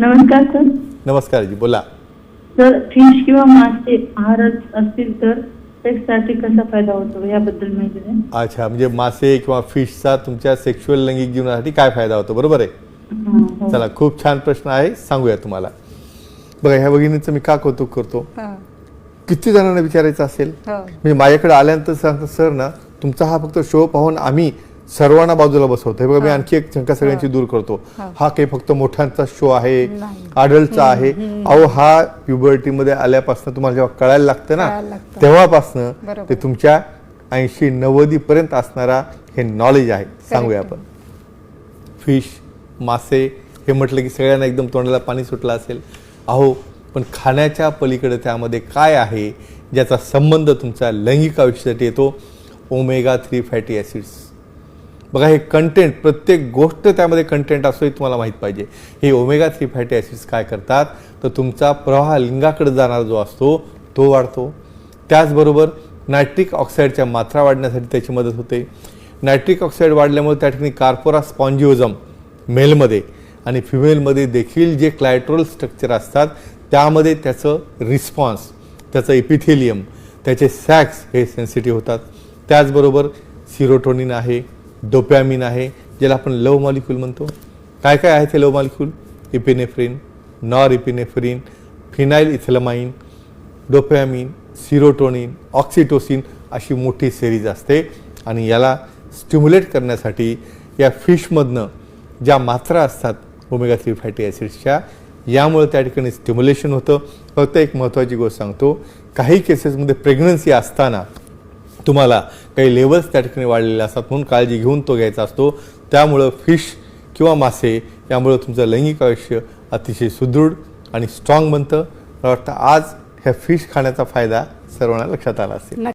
नमस्कार सर. नमस्कार जी बोला. सर फिश किंवा मासे आहारात असतील तर सेक्ससाठी कसा फायदा होतो याबद्दल माहिती द्या. अच्छा म्हणजे मासे किंवा फिशचा तुमच्या सेक्शुअल लैंगिक जीवनासाठी काय फायदा होतो बरोबर आहे? हा. चला खूप छान प्रश्न आहे सांगूया तुम्हाला. बघा ह्या भगिनीचं मी का कौतुक करतो? किती जणांना विचारायचं असेल. म्हणजे माझ्याकडे आल्यानंतर सांगतो सर ना तुमचा हा फक्त शो पाहून आम्ही सर्वांना बाजूला बसवतो. हे बघा मी आणखी एक शंका सगळ्यांची दूर करतो. हा. काही फक्त मोठ्यांचा शो आहे नाही. अडल्टचा आहे. अहो हा puberty मध्ये आल्यापासून तुम्हाला जेव्हा कळायला लागतं ना. तेव्हापासनं. ते तुमच्या ऐंशी नव्वदी पर्यंत असणारा हे नॉलेज आहे. सांगूया आपण. फिश मासे हे म्हटलं की सगळ्यांना एकदम तोंडाला पाणी सुटलं असेल. अहो पण खाण्याच्या पलीकडे त्यामध्ये काय आहे? ज्याचा संबंध तुमच्या लैंगिक आयुष्यासाठी येतो. ओमेगा थ्री फॅटी ॲसिड्स बघा हे कंटेंट प्रत्येक गोष्ट त्यामध्ये कंटेंट असतो हे तुम्हाला माहीत पाहिजे. हे ओमेगा थ्री फॅटी ॲसिड्स काय करतात? तर तुमचा प्रवाह लिंगाकडे जाणारा जो असतो तो वाढतो. त्याचबरोबर नायट्रिक ऑक्साईडच्या मात्रा वाढण्यासाठी त्याची मदत होते. नायट्रिक ऑक्साईड वाढल्यामुळे त्या ठिकाणी कार्पोरा स्पॉन्जिओझम मेलमध्ये आणि फिमेलमध्ये देखील जे क्लायट्रोल स्ट्रक्चर असतात त्यामध्ये त्याचं रिस्पॉन्स त्याचं इपिथेलियम त्याचे सॅक्स हे सेन्सिटिव्ह होतात. त्याचबरोबर सिरोटोनिन आहे. डोपॅमिन आहे ज्याला आपण लव मॉलिक्यूल म्हणतो. काय काय आहे ते love molecule epinephrine norepinephrine phenylethylamine dopamine serotonin oxytocin अशी मोठी सिरीज असते. आणि याला स्टिम्युलेट करण्यासाठी या फिशमधनं ज्या मात्रा असतात ओमेगा थ्री फॅटी ॲसिड्सच्या यामुळे त्या ठिकाणी स्टिम्युलेशन होतं. फक्त एक महत्त्वाची गोष्ट सांगतो काही केसेसमध्ये प्रेग्नन्सी असताना तुम्हाला काही लेवल्स त्या ठिकाणी वाढलेले असतात म्हणून काळजी घेऊन तो घ्यायचा असतो. त्यामुळं फिश किंवा मासे यामुळं तुमचं लैंगिक आयुष्य अतिशय सुदृढ आणि स्ट्रॉंग बनतं. मला वाटतं आज ह्या फिश खाण्याचा फायदा सर्वांना लक्षात आला असेल.